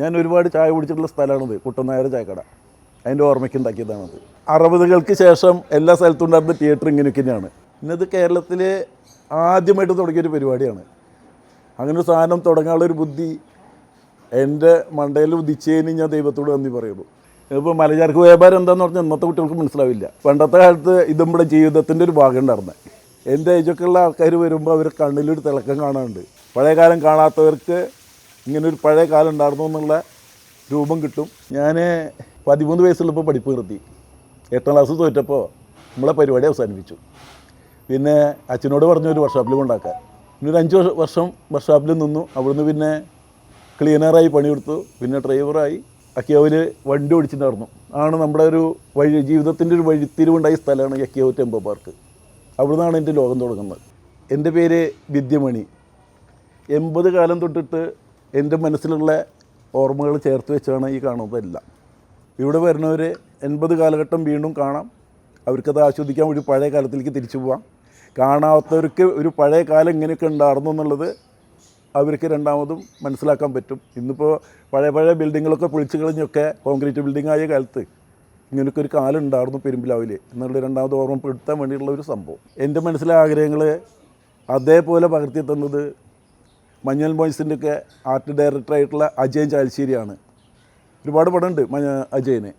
ഞാൻ ഒരുപാട് ചായ കുടിച്ചിട്ടുള്ള സ്ഥലമാണിത് കുട്ടനായർ ചായക്കട. അതിന്റെ ഓർമ്മയ്ക്ക് ഉണ്ടാക്കിയതാണത് അറുപതുകൾക്ക് ശേഷം എല്ലാ സ്ഥലത്തും ഉണ്ടായിരുന്ന തിയേറ്റർ ഇങ്ങനെയൊക്കെ ഇന്നത് കേരളത്തിൽ ആദ്യമായിട്ട് തുടങ്ങിയൊരു പരിപാടിയാണ്. അങ്ങനെ ഒരു സാധനം തുടങ്ങാനുള്ളൊരു ബുദ്ധി എന്റെ മണ്ടയിൽ ഉദിച്ചതിന് ഞാൻ ദൈവത്തോട് നന്ദി പറയുള്ളൂ ഇപ്പോൾ മലചരക്ക് വ്യാപാരം എന്താണെന്ന് പറഞ്ഞാൽ ഇന്നത്തെ കുട്ടികൾക്ക് മനസ്സിലാവില്ല. പണ്ടത്തെ കാലത്ത് ഇത് നമ്മുടെ ജീവിതത്തിന്റെ ഒരു ഭാഗം ഉണ്ടായിരുന്നത് എന്റെ ഏജൊക്കെയുള്ള ആൾക്കാർ വരുമ്പോൾ അവർ കണ്ണിലൊരു തിളക്കം കാണാറുണ്ട്. പഴയകാലം കാണാത്തവർക്ക് ഇങ്ങനെ ഒരു പഴയ കാലം ഉണ്ടായിരുന്നു എന്നുള്ള രൂപം കിട്ടും. ഞാൻ പതിമൂന്ന് വയസ്സുള്ളപ്പോൾ പഠിപ്പ് നിർത്തി. എട്ടാം ക്ലാസ് തോറ്റപ്പോൾ നമ്മളെ പരിപാടി അവസാനിപ്പിച്ചു. പിന്നെ അച്ഛനോട് പറഞ്ഞു ഒരു വർക്ക്ഷോപ്പിൽ കൊണ്ടാക്കാൻ പിന്നെ ഒരു അഞ്ച് വർഷ- വർഷം വർക്ക്ഷോപ്പിൽ നിന്നു. അവിടുന്ന് പിന്നെ ക്ലീനറായി പണിയെടുത്തു. പിന്നെ ഡ്രൈവറായി അക്കിയാവിൽ വണ്ടി ഓടിച്ചിട്ടുണ്ടായിരുന്നു. ആണ് നമ്മുടെ ഒരു വഴി ജീവിതത്തിന്റെ ഒരു വഴിത്തിരിവുണ്ടായ സ്ഥലമാണ് അക്കിയാവ് ടെമ്പോ പാർക്ക് അവിടുന്നാണ് എന്റെ ലോകം തുടങ്ങുന്നത്. എന്റെ പേര് വിദ്യമണി. എൺപത് കാലം തൊട്ടിട്ട് എന്റെ മനസ്സിലുള്ള ഓർമ്മകൾ ചേർത്ത് വെച്ചാണ് ഈ കാണുന്നതെല്ലാം. ഇവിടെ വരുന്നവർ എൺപത് കാലഘട്ടം വീണ്ടും കാണാം. അവർക്കത് ആസ്വദിക്കാൻ ഒരു പഴയ കാലത്തിലേക്ക് തിരിച്ചു പോവാം. കാണാത്തവർക്ക് ഒരു പഴയ കാലം ഇങ്ങനെയൊക്കെ ഉണ്ടായിരുന്നു എന്നുള്ളത് അവർക്ക് രണ്ടാമതും മനസ്സിലാക്കാൻ പറ്റും. ഇന്നിപ്പോൾ പഴയ പഴയ ബിൽഡിങ്ങുകളൊക്കെ പൊളിച്ചു കളഞ്ഞൊക്കെ കോൺക്രീറ്റ് ബിൽഡിംഗ് ആയ കാലത്ത് ഇങ്ങനെയൊക്കെ ഒരു കാലം ഉണ്ടായിരുന്നു പെരുമ്പിലാവിൽ എന്നുള്ള രണ്ടാമത് ഓർമ്മപ്പെടുത്താൻ വേണ്ടിയിട്ടുള്ള ഒരു സംഭവം. എന്റെ മനസ്സിലെ ആഗ്രഹങ്ങൾ അതേപോലെ പകർത്തി തന്നത് മഞ്ഞൾ ബോയ്സിന്റെ ഒക്കെ ആർട്ട് ഡയറക്ടറായിട്ടുള്ള അജയൻ ചാൽശ്ശേരിയാണ് ഒരുപാട് പടമുണ്ട് മഞ്ഞ അജയന്.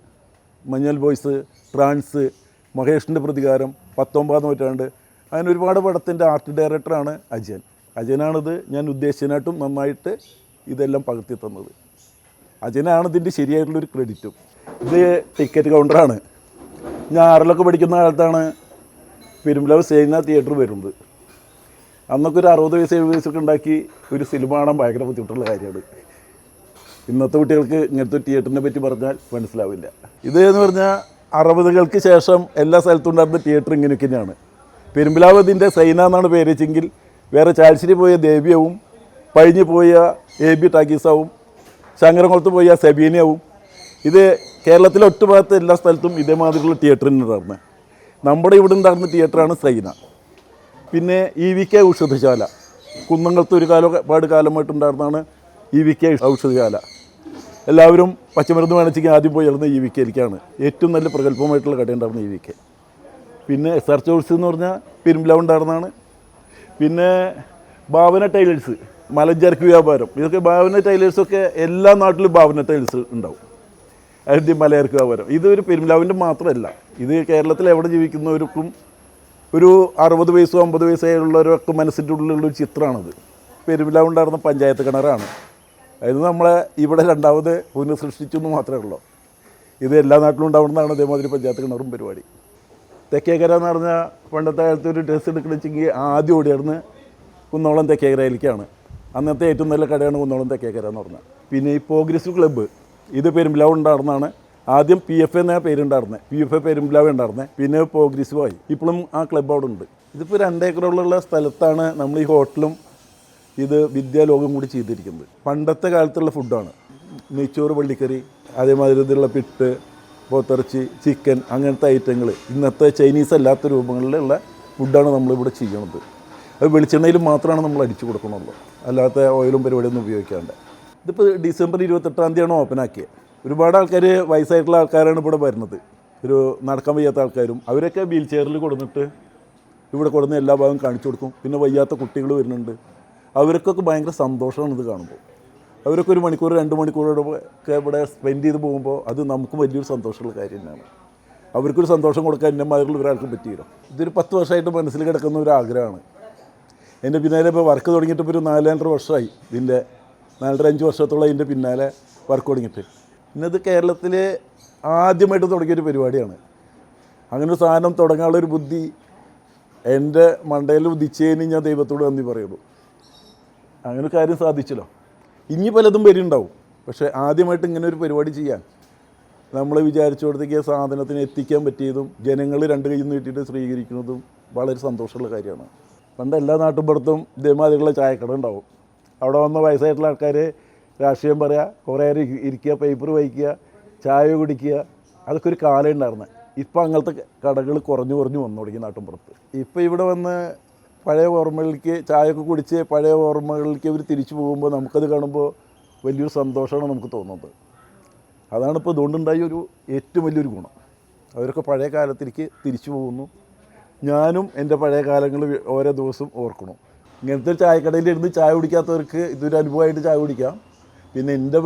മഞ്ഞൽ ബോയ്സ് ട്രാൻസ് മഹേഷിന്റെ പ്രതികാരം പത്തൊമ്പതാം നൂറ്റാണ്ട്. അങ്ങനെ ഒരുപാട് പടത്തിന്റെ ആർട്ട് ഡയറക്ടറാണ് അജയൻ. അജയനാണിത് ഞാൻ ഉദ്ദേശിച്ചതിനായിട്ടും നന്നായിട്ട് ഇതെല്ലാം പകർത്തി തന്നത് അജയനാണ് ഇതിന്റെ ശരിയായിട്ടുള്ളൊരു ക്രെഡിറ്റും ഇത് ടിക്കറ്റ് കൗണ്ടറാണ് ഞാൻ ആറിലൊക്കെ പഠിക്കുന്ന കാലത്താണ് പെരുമ്പലവ് സേന തിയേറ്റർ വരുന്നത്. അന്നൊക്കെ ഒരു അറുപത് വയസ്സ് എഴുപത് വയസ്സൊക്കെ ഉണ്ടാക്കി ഒരു സിനിമ കാണാൻ ഭയങ്കര ബുദ്ധിമുട്ടുള്ള കാര്യമാണ്. ഇന്നത്തെ കുട്ടികൾക്ക് ഇങ്ങനത്തെ തിയേറ്ററിനെ പറ്റി പറഞ്ഞാൽ മനസ്സിലാവില്ല. ഇത് എന്ന് പറഞ്ഞാൽ അറുപതുകൾക്ക് ശേഷം എല്ലാ സ്ഥലത്തും ഉണ്ടായിരുന്ന തിയേറ്റർ ഇങ്ങനെയൊക്കെ തന്നെയാണ്. പെരുമ്പിലാവതിന്റെ സൈന എന്നാണ് പേര് വെച്ചെങ്കിൽ വേറെ ചാൽശ്ശേരി പോയ ദേവ്യവും പഴിഞ്ഞു പോയ എ ബി ടാക്കീസാവും ശങ്കരംകുളത്ത് പോയ സെബീനയാവും. ഇത് കേരളത്തിലെ ഒട്ടുഭാഗത്ത് എല്ലാ സ്ഥലത്തും ഇതേമാതിരിയുള്ള തിയേറ്ററിന് ഉണ്ടായിരുന്നത് നമ്മുടെ ഇവിടെ ഉണ്ടായിരുന്ന തിയേറ്ററാണ് സൈന. പിന്നെ ഇ വി കെ ഔഷധശാല. കുന്നംകുളത്ത് ഒരു കാലം പാട് കാലമായിട്ടുണ്ടായിരുന്നതാണ് ഇ വി കെ ഔഷധശാല. എല്ലാവരും പച്ചമരുന്ന് വേണിച്ചെങ്കിൽ ആദ്യം പോയി ചേർന്ന് ഇ വി കെയിലേക്കാണ് ഏറ്റവും നല്ല പ്രഗത്ഭമായിട്ടുള്ള കടയുണ്ടായിരുന്ന ഇ വി കെ പിന്നെ എസ് ആർ ചോഴ്സ് എന്ന് പറഞ്ഞാൽ പെരുമ്പിലാവ് ഉണ്ടായിരുന്നതാണ്. പിന്നെ ഭാവന ടൈലേഴ്സ് മലഞ്ചരക്ക് വ്യാപാരം. ഇതൊക്കെ ഭാവന ടൈലേഴ്സൊക്കെ എല്ലാ നാട്ടിലും ഭാവന ടൈലേഴ്സ് ഉണ്ടാവും. അതിന്റെ മലയർക്ക് വ്യാപാരം. ഇതൊരു പെരുമ്പിലാവിന്റെ മാത്രമല്ല. ഇത് കേരളത്തിൽ എവിടെ ജീവിക്കുന്നവർക്കും ഒരു അറുപത് വയസ്സോ അമ്പത് വയസ്സായുള്ളവരൊക്കെ മനസ്സിന്റെ ഉള്ളിലുള്ള ചിത്രമാണത്. പെരുമ്പിലാവ് ഉണ്ടായിരുന്ന പഞ്ചായത്ത് കിണറാണ്. അത് നമ്മളെ ഇവിടെ രണ്ടാമത് പുനഃസൃഷ്ടിച്ചു എന്ന് മാത്രമേ ഉള്ളൂ. ഇത് എല്ലാ നാട്ടിലും ഉണ്ടാവുന്നതാണ് അതേമാതിരി പഞ്ചായത്ത് കിണറും പരിപാടി. തെക്കേക്കര എന്ന് പറഞ്ഞാൽ പണ്ടത്തെ കാലത്ത് ഒരു ഡ്രസ്സ് എടുക്കണമെങ്കിൽ ആദ്യം ഓടിയായിരുന്നു കുന്നോളം തെക്കേക്കരയിലേക്കാണ് അന്നത്തെ ഏറ്റവും നല്ല കടയാണ് കുന്നോളം തെക്കേക്കര എന്ന് പറഞ്ഞാൽ പിന്നെ ഈ പ്രോഗ്രസ് ക്ലബ്ബ്. ഇത് പെരുമ്പിലാവ് ഉണ്ടായിരുന്നതാണ് ആദ്യം പി എഫ് എന്ന പേരുണ്ടായിരുന്നത് പി എഫ് എ പേരുമ്പിലാവ് ഉണ്ടായിരുന്നത് പിന്നെ പ്രോഗ്രസ് ആയി. ഇപ്പോഴും ആ ക്ലബ്ബ് അവിടെ ഉണ്ട്. ഇതിപ്പോൾ രണ്ടേക്കറുള്ള സ്ഥലത്താണ് നമ്മൾ ഈ ഹോട്ടലും ഇത് വിദ്യാലോകം കൂടി ചെയ്തിരിക്കുന്നത്. പണ്ടത്തെ കാലത്തുള്ള ഫുഡാണ് നെയ്ച്ചോറ് പള്ളിക്കറി അതേമാതിരി ഇതിലുള്ള പിട്ട് പോത്തിറച്ചി ചിക്കൻ അങ്ങനത്തെ ഐറ്റങ്ങൾ ഇന്നത്തെ ചൈനീസ് അല്ലാത്ത രൂപങ്ങളിലുള്ള ഫുഡാണ് നമ്മളിവിടെ ചെയ്യുന്നത് അത് വെളിച്ചെണ്ണയിൽ മാത്രമാണ് നമ്മൾ അടിച്ചു കൊടുക്കണുള്ളൂ. അല്ലാത്ത ഓയിലും പരിപാടിയൊന്നും ഉപയോഗിക്കാണ്ട്. ഇതിപ്പോൾ ഡിസംബർ ഇരുപത്തെട്ടാം തീയതിയാണ് ഓപ്പൺ ആക്കിയത് ഒരുപാട് ആൾക്കാർ വയസ്സായിട്ടുള്ള ആൾക്കാരാണ് ഇവിടെ വരുന്നത്. ഒരു നടക്കാൻ വയ്യാത്ത ആൾക്കാരും. അവരൊക്കെ വീൽ ചെയറിൽ കൊടുത്തിട്ട് ഇവിടെ കൊടുന്ന് എല്ലാ ഭാഗവും കാണിച്ചു കൊടുക്കും. പിന്നെ വയ്യാത്ത കുട്ടികൾ വരുന്നുണ്ട്. അവർക്കൊക്കെ ഭയങ്കര സന്തോഷമാണ് ഇത് കാണുമ്പോൾ. അവരൊക്കെ ഒരു മണിക്കൂർ രണ്ട് മണിക്കൂർ ഒക്കെ ഇവിടെ സ്പെൻഡ് ചെയ്ത് പോകുമ്പോൾ അത് നമുക്കും വലിയൊരു സന്തോഷമുള്ള കാര്യം തന്നെയാണ്. അവർക്കൊരു സന്തോഷം കൊടുക്കാൻ എന്റെ മാതിരിയുള്ള ഒരാൾക്ക് പറ്റിയില്ല. ഇതൊരു പത്ത് വർഷമായിട്ട് മനസ്സിൽ കിടക്കുന്ന ഒരു ആഗ്രഹമാണ്. എന്റെ പിന്നാലെ ഇപ്പോൾ വർക്ക് തുടങ്ങിയിട്ട് ഇപ്പോൾ ഒരു നാലര വർഷമായി. ഇതിന്റെ നാലര അഞ്ച് വർഷത്തോളം ഇതിന്റെ പിന്നാലെ വർക്ക് തുടങ്ങിയിട്ട്. ഇന്നത് കേരളത്തിൽ ആദ്യമായിട്ട് തുടങ്ങിയൊരു പരിപാടിയാണ്. അങ്ങനെ ഒരു സാധനം തുടങ്ങാനുള്ളൊരു ബുദ്ധി എന്റെ മണ്ടയിൽ ഉദിച്ചതിന് ഞാൻ ദൈവത്തോട് നന്ദി പറയുള്ളൂ അങ്ങനെ കാര്യം സാധിച്ചല്ലോ. ഇനി പലതും വരുന്നുണ്ടാവും. പക്ഷേ ആദ്യമായിട്ട് ഇങ്ങനെ ഒരു പരിപാടി ചെയ്യാൻ നമ്മൾ വിചാരിച്ചിടത്തേക്ക് സാധനത്തിന് എത്തിക്കാൻ പറ്റിയതും ജനങ്ങൾ രണ്ട് കയ്യിൽ നിന്ന് കിട്ടിയിട്ട് സ്വീകരിക്കുന്നതും വളരെ സന്തോഷമുള്ള കാര്യമാണ്. പണ്ട് എല്ലാ നാട്ടുമ്പുറത്തും ഇതേമാതിരിയുള്ള ചായക്കട ഉണ്ടാവും. അവിടെ വന്ന വയസ്സായിട്ടുള്ള ആൾക്കാർ രാഷ്ട്രീയം പറയുക കുറേ നേരം ഇരിക്കുക പേപ്പർ വായിക്കുക ചായ കുടിക്കുക അതൊക്കെ ഒരു കാലം ഉണ്ടായിരുന്നത് ഇപ്പം അങ്ങനത്തെ കടകൾ കുറഞ്ഞു കുറഞ്ഞു വന്നു തുടങ്ങി നാട്ടിൻപുറത്ത്. ഇപ്പം ഇവിടെ വന്ന് പഴയ ഓർമ്മകളിലേക്ക് ചായയൊക്കെ കുടിച്ച് പഴയ ഓർമ്മകളിലേക്ക് അവർ തിരിച്ചു പോകുമ്പോൾ നമുക്കത് കാണുമ്പോൾ വലിയൊരു സന്തോഷമാണ് നമുക്ക് തോന്നുന്നത്. അതാണ് ഇപ്പോൾ ഇതുകൊണ്ടുണ്ടായ ഒരു ഏറ്റവും വലിയൊരു ഗുണം. അവരൊക്കെ പഴയ കാലത്തിലേക്ക് തിരിച്ചു പോകുന്നു. ഞാനും എന്റെ പഴയ കാലങ്ങൾ ഓരോ ദിവസം ഓർക്കണം ഇങ്ങനത്തെ ചായക്കടയിൽ ഇരുന്ന് ചായ കുടിക്കാത്തവർക്ക് ഇതൊരു അനുഭവമായിട്ട് ചായ കുടിക്കാം. പിന്നെ എന്റെ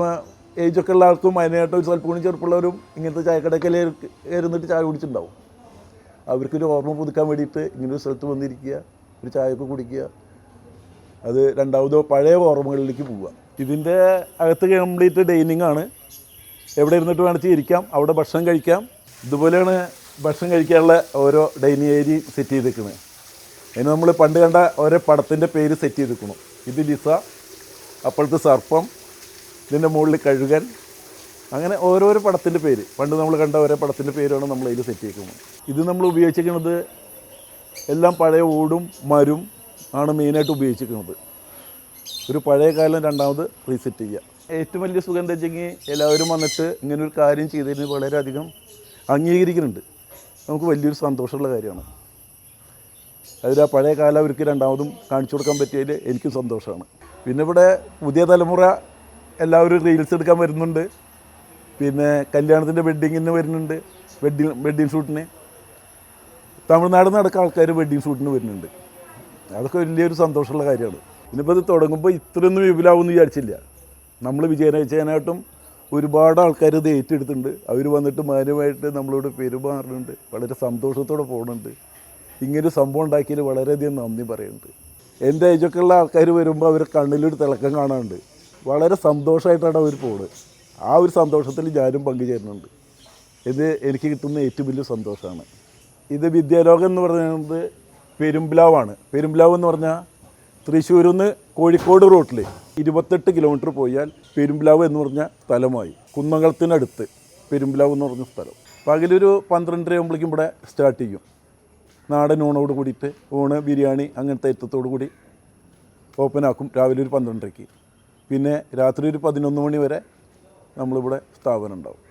ഏജൊക്കെ ഉള്ള ആൾക്കും അതിനായിട്ട് ഒരു സ്വല്പം കൂടി ചെറുപ്പമുള്ളവരും ഇങ്ങനത്തെ ചായക്കടയൊക്കെ ഇരുന്നിട്ട് ചായ കുടിച്ചിട്ടുണ്ടാവും. അവർക്കൊരു ഓർമ്മ പുതുക്കാൻ വേണ്ടിയിട്ട് ഇങ്ങനൊരു സ്ഥലത്ത് വന്നിരിക്കുക ഒരു ചായയൊക്കെ കുടിക്കുക. അത് രണ്ടാമതോ പഴയ ഓർമ്മകളിലേക്ക് പോവുക. ഇതിന്റെ അകത്ത് കംപ്ലീറ്റ് ഡൈനിങ് ആണ്. എവിടെ ഇരുന്നിട്ട് വേണമെങ്കിൽ ഇരിക്കാം അവിടെ ഭക്ഷണം കഴിക്കാം. ഇതുപോലെയാണ് ഭക്ഷണം കഴിക്കാനുള്ള ഓരോ ഡൈനിങ് ഏരിയ സെറ്റ് ചെയ്തിരിക്കുന്നത് അതിന് നമ്മൾ പണ്ട് കണ്ട ഓരോ പടത്തിന്റെ പേര് സെറ്റ് ചെയ്തേക്കണം. ഇത് ലിസ അപ്പോഴത്തെ സർപ്പം ഇതിന്റെ മുകളിൽ കഴുകൻ. അങ്ങനെ ഓരോരോ പടത്തിന്റെ പേര്. പണ്ട് നമ്മൾ കണ്ട ഓരോ പടത്തിന്റെ പേരാണ് നമ്മൾ അതിൽ സെറ്റ് ചെയ്യുന്നത് ഇത് നമ്മൾ ഉപയോഗിച്ചിരിക്കുന്നത് എല്ലാം പഴയ ഓടും മരും ആണ് മെയിനായിട്ട് ഉപയോഗിച്ചിരിക്കുന്നത്. ഒരു പഴയ കാലം രണ്ടാമത് റീസെറ്റ് ചെയ്യുക. ഏറ്റവും വലിയ സുഖം എന്താ വെച്ചെങ്കിൽ എല്ലാവരും വന്നിട്ട് ഇങ്ങനെ ഒരു കാര്യം ചെയ്തതിന് വളരെയധികം അംഗീകരിക്കുന്നുണ്ട്. നമുക്ക് വലിയൊരു സന്തോഷമുള്ള കാര്യമാണ്. അതിൽ ആ പഴയ കാലം അവർക്ക് രണ്ടാമതും കാണിച്ചു കൊടുക്കാൻ പറ്റിയതിൽ എനിക്കും സന്തോഷമാണ്. പിന്നെ ഇവിടെ പുതിയ തലമുറ എല്ലാവരും റീൽസ് എടുക്കാൻ വരുന്നുണ്ട്. പിന്നെ കല്യാണത്തിന്റെ വെഡ്ഡിങ്ങിന് വരുന്നുണ്ട്. വെഡ്ഡിങ് വെഡ്ഡിങ് ഷൂട്ടിന് തമിഴ്നാട് നടക്കുന്ന ആൾക്കാർ വെഡ്ഡിങ് ഷൂട്ടിന് വരുന്നുണ്ട്. അതൊക്കെ വലിയൊരു സന്തോഷമുള്ള കാര്യമാണ്. ഇനിയിപ്പോൾ ഇത് തുടങ്ങുമ്പോൾ ഇത്രയൊന്നും വിപുലാവുമെന്ന് വിചാരിച്ചില്ല. നമ്മൾ വിജയനായിട്ടും ഒരുപാട് ആൾക്കാർ ഇത് ഏറ്റെടുത്തിട്ടുണ്ട്. അവർ വന്നിട്ട് മാന്യമായിട്ട് നമ്മളോട് പെരുമാറുന്നുണ്ട്. വളരെ സന്തോഷത്തോടെ പോകുന്നുണ്ട് ഇങ്ങനൊരു സംഭവം ഉണ്ടാക്കിയതിൽ വളരെയധികം നന്ദി പറയുന്നുണ്ട്. എന്റെ ഏജൊക്കെയുള്ള ആൾക്കാർ വരുമ്പോൾ അവർ കണ്ണിലൊരു തിളക്കം കാണാനുണ്ട് വളരെ സന്തോഷമായിട്ടാണ് അവർ പോകുന്നത് ആ ഒരു സന്തോഷത്തിൽ ഞാനും പങ്കുചേരുന്നുണ്ട്. ഇത് എനിക്ക് കിട്ടുന്ന ഏറ്റവും വലിയ സന്തോഷമാണ്. ഇത് വിദ്യാലോകം എന്ന് പറയുന്നത് പെരുമ്പ്ലാവാണ്. പെരുമ്പ്ലാവ് എന്ന് പറഞ്ഞാൽ തൃശ്ശൂരിൽ നിന്ന് കോഴിക്കോട് റൂട്ടിൽ ഇരുപത്തെട്ട് കിലോമീറ്റർ പോയാൽ പെരുമ്പ്ലാവ് എന്ന് പറഞ്ഞ സ്ഥലമായി. കുന്നംകുളത്തിനടുത്ത് പെരുമ്പ്ലാവ് എന്ന് പറഞ്ഞ സ്ഥലം. പകലൊരു പന്ത്രണ്ടര ആകുമ്പോഴേക്കും ഇവിടെ സ്റ്റാർട്ട് ചെയ്യും. നാടൻ ഊണോട് കൂടിയിട്ട് ഊണ് ബിരിയാണി അങ്ങനത്തെ ഐറ്റത്തോടു കൂടി ഓപ്പൺ ആക്കും. രാവിലെ ഒരു പന്ത്രണ്ടരയ്ക്ക്. പിന്നെ രാത്രി ഒരു പതിനൊന്ന് മണി വരെ നമ്മളിവിടെ സ്ഥാപനം ഉണ്ടാവും.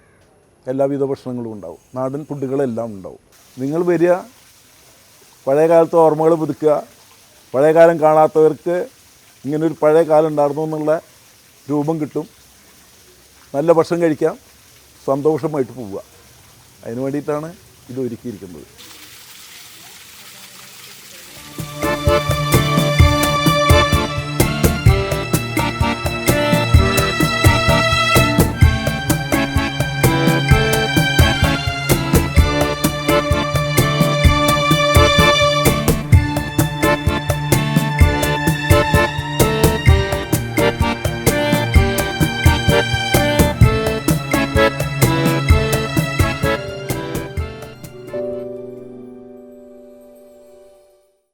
എല്ലാവിധ ഭക്ഷണങ്ങളും ഉണ്ടാവും. നാടൻ ഫുഡുകളെല്ലാം ഉണ്ടാവും. നിങ്ങൾ വരിക പഴയ കാലത്തെ ഓർമ്മകൾ പുതുക്കുക പഴയ കാലം കാണാത്തവർക്ക് ഇങ്ങനൊരു പഴയ കാലം ഉണ്ടായിരുന്നു എന്നുള്ള രൂപം കിട്ടും. നല്ല ഭക്ഷണം കഴിക്കാം സന്തോഷമായിട്ട് പോവുക. അതിന് വേണ്ടിയിട്ടാണ് ഇത് ഒരുക്കിയിരിക്കുന്നത്.